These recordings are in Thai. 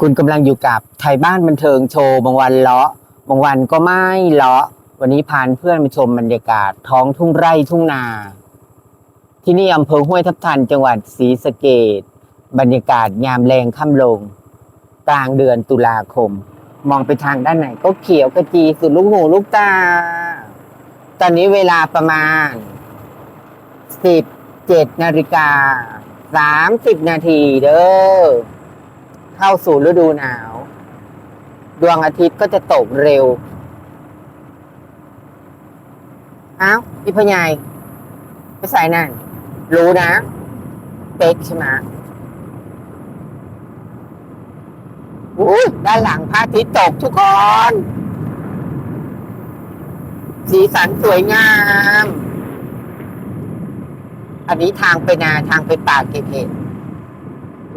คุณกำลังอยู่กับไทยบ้านบันเทิงโชว์บางวันเลาะบางวันก็ไม่เลาะ วันนี้พานเพื่อนมาชมบรรยากาศท้องทุ่งไร่ทุ่งนา ที่นี่อำเภอห้วยทับทันจังหวัดศรีสะเกดบรรยากาศยามแรงค่ำลง กลางเดือนตุลาคม มองไปทางด้านไหนก็เขียวกระจีสุดลูกหูลูกตา ตอนนี้เวลาประมาณสิบเจ็ดนาฬิกาสามสิบนาทีเด้อ เข้าสู่ฤดูหนาว ดวงอาทิตย์ก็จะตกเร็วเอ้าพี่พญายไปใส่นั่น รู้นะ เป๊กใช่ไหมอุ้ยด้านหลังพระอาทิตย์ตกทุกคน สีสันสวยงาม อันนี้ทางไปนาทางไปป่าเก็บเห็ด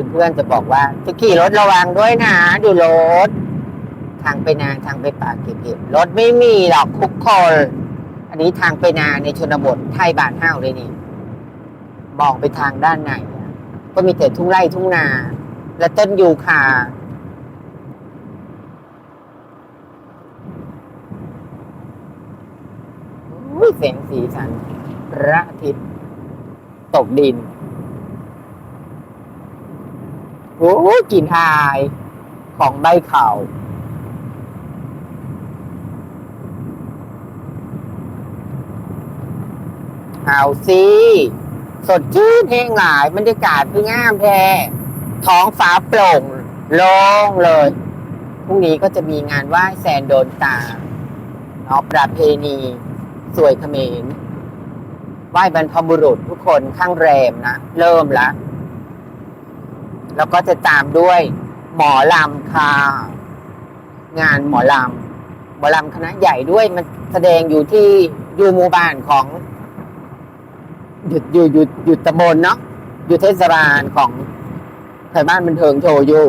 เพื่อนๆจะบอกว่าจะขี่รถระวังด้วยนะ ดูรถ ทางไปนาทางไปป่าเก็บเห็ดรถไม่มีหรอกคุกคนอันนี้ทางไปนาในชนบทไทยบานห้าวเลยนี่มองไปทางด้านไหนก็มีแต่ทุ่งไร่ทุ่งนา และต้นยูคาอุ้ยแสงสีสันพระอาทิตย์ตกดิน โอ้กลิ่นหายของใบเขาเอาสิสดชื่นแห้งหลายบรรยากาศคืองามแท้ท้องฟ้าโปร่งโล่งเลยพรุ่งนี้ก็จะมีงานไหว้แซนโดนตาเนาะประเพณี สวยเขมรไหว้บรรพบุรุษทุกคนข้างแรมนะ เริ่มละ แล้วก็จะตามด้วยหมอลำค่ะ งานหมอลำหมอลำคณะใหญ่ด้วยมันแสดงอยู่ที่ยูมูบ้านของหยุดอยู่อยู่อยู่ตำบลเนาะอยู่เทศบาลของไทยบ้านบันเทิงโชว์อยู่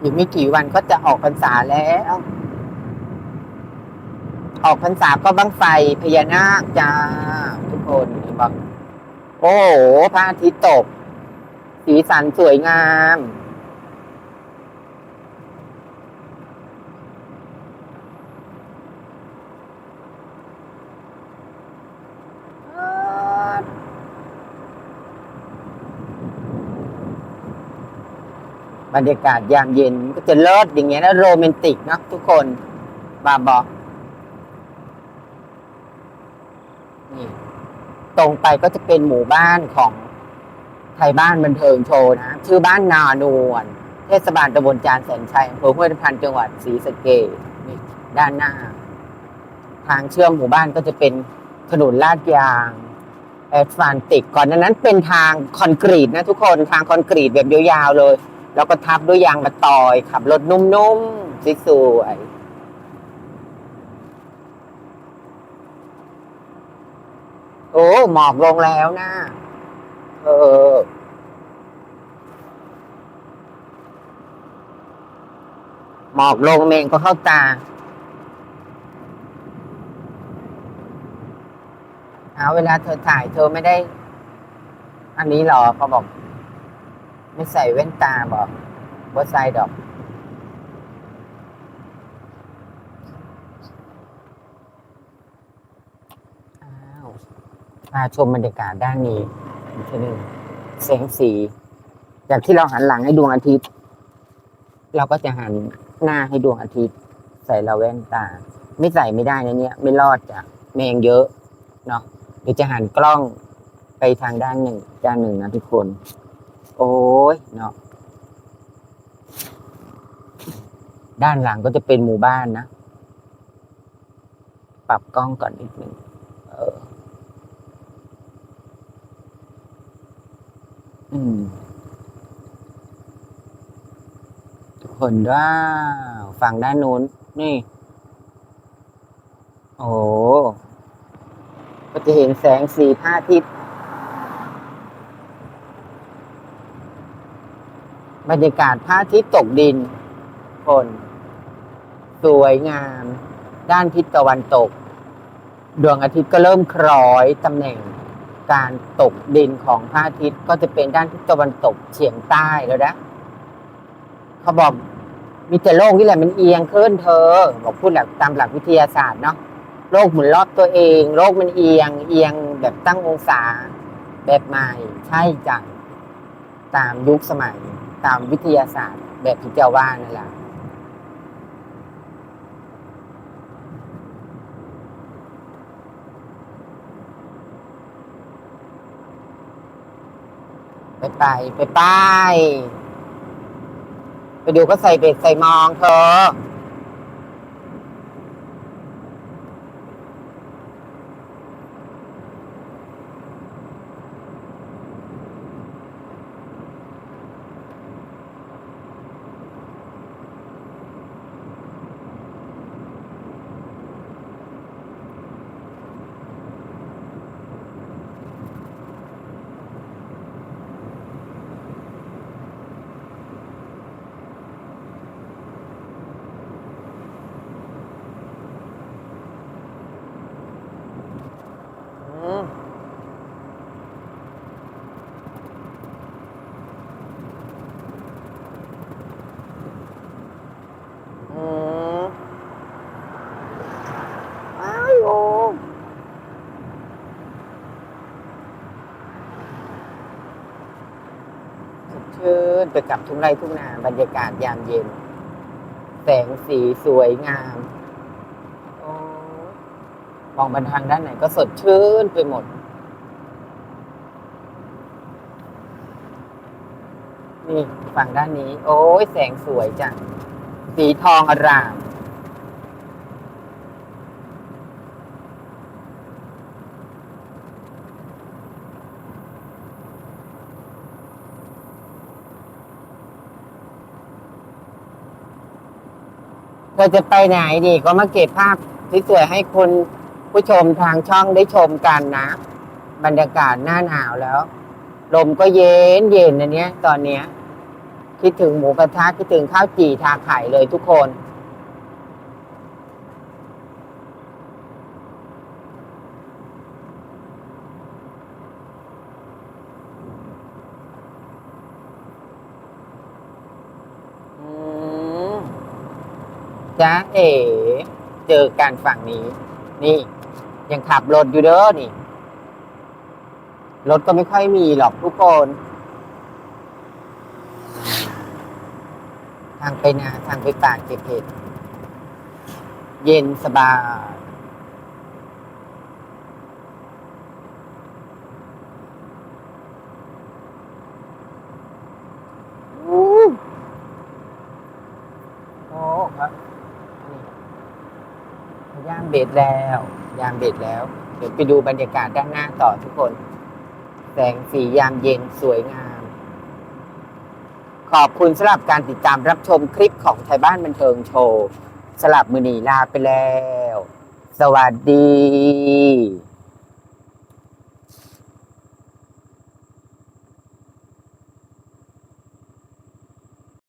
อีกไม่กี่วันก็จะออกพรรษาแล้วออกพรรษาก็บังไฟพญานาคจ้าทุกคนบัง โอ้โหพระอาทิตย์ตก สีสันสวยงาม บรรยากาศยามเย็นก็จะเลิศอย่างเงี้ยนะโรแมนติกนะทุกคนบาบอกนี่ ตรงไปก็จะเป็นหมู่บ้านของไทยบ้านบันเทิงโชว์นะชื่อบ้านนานวลเทศบาลตำบลจานแสนชัยอำเภอห้วยทันจังหวัดศรีสะเกษด้านหน้า ทางเชื่อมหมู่บ้านก็จะเป็นถนนลาดยางแอดฟานติกก่อนหนานั้นเป็นทางคอนกรีตนะทุกคนทางคอนกรีตแบบยาวๆเลย แล้วก็ทับด้วยยางมาตอยขับรถนุ่มๆสวยๆ โอ้หมอกลงแล้วนะเออ หมอกลงเมงก็เข้าตาเอาเวลาเธอถ่ายเธอไม่ได้ อันนี้หรอเขาบอก ไม่ใส่แว่นตาบอกว่าใส่ดอก อ้าว พาชมบรรยากาศด้านนี้อีกทีหนึ่งแสงสี จากที่เราหันหลังให้ดวงอาทิตย์ เราก็จะหันหน้าให้ดวงอาทิตย์ ใส่เราแว่นตา ไม่ใส่ไม่ได้นะเนี่ย ไม่รอดจ้ะแมงเยอะเนาะเดี๋ยวจะหันกล้องไปทางด้านหนึ่งด้านหนึ่งนะทุกคน โอ้ยเนาะด้านหลังก็จะเป็นหมู่บ้านนะ ปรับกล้องก่อนนิดนึงเออ อืม ทุกคนว้าวฝั่งด้านนู้น นี่ โอ้ก็จะเห็นแสงสีพระอาทิตย์บรรยากาศพระอาทิตย์ตกดิน คน สวยงาม ด้านทิศตะวันตก ดวงอาทิตย์ก็เริ่มคล้อยตำแหน่งการตกดินของพระอาทิตย์ก็จะเป็นด้านทิศตะวันตกเฉียงใต้แล้วนะ เขาบอกมีแต่โลกนี่แหละมันเอียงขึ้นเธอ บอกพูดหลักตามหลักวิทยาศาสตร์เนาะโลกหมุนรอบตัวเองโลกมันเอียง เอียงแบบตั้งองศาแบบใหม่ใช่จังตามยุคสมัย ตามวิทยาศาสตร์ แบบที่เจ้าว่านั่นแหละไปไปไปไป ไปดูก็ใส่เบ็ดใส่มองเธอ อืมอืมอ้ายโอสด ชื่นไปกับทุ่งไร่ทุ่งนาบรรยากาศยามเย็น แสงสีสวยงามโอ้ม องไปทางด้านไหนก็สดชื่นไปหมด นี่ฝั่งด้านนี้ โอ้ยแสงสวยจัง สีทองอร่ามเธอจะไปไหนดีก็มาเก็บภาพสวยๆให้คุณ ผู้ชมทางช่องได้ชมกันนะ บรรยากาศหน้าหนาวแล้ว ลมก็เย็นเย็นอันเนี้ย ตอนเนี้ย คิดถึงหมูกระทะคิดถึงข้าวจี่ทาไข่เลยทุกคนอืมจ้าเอ๋เจอกันฝั่งนี้ นี่ ยังขับรถอยู่เด้อนี่ รถก็ไม่ค่อยมีหรอกทุกคน ทางไปนาทางไปป่าเก็บเห็ดเย็นสบายอู้โอ้ครับนี่ย่างเบ็ดแล้ว ยามเด็ดแล้ว เดี๋ยวไปดูบรรยากาศด้านหน้าต่อทุกคน แสงสียามเย็นสวยงาม ขอบคุณสำหรับการติดตามรับชมคลิปของไทยบ้านบันเทิงโชว์สลับมือหนีลาไปแล้ว สวัสดี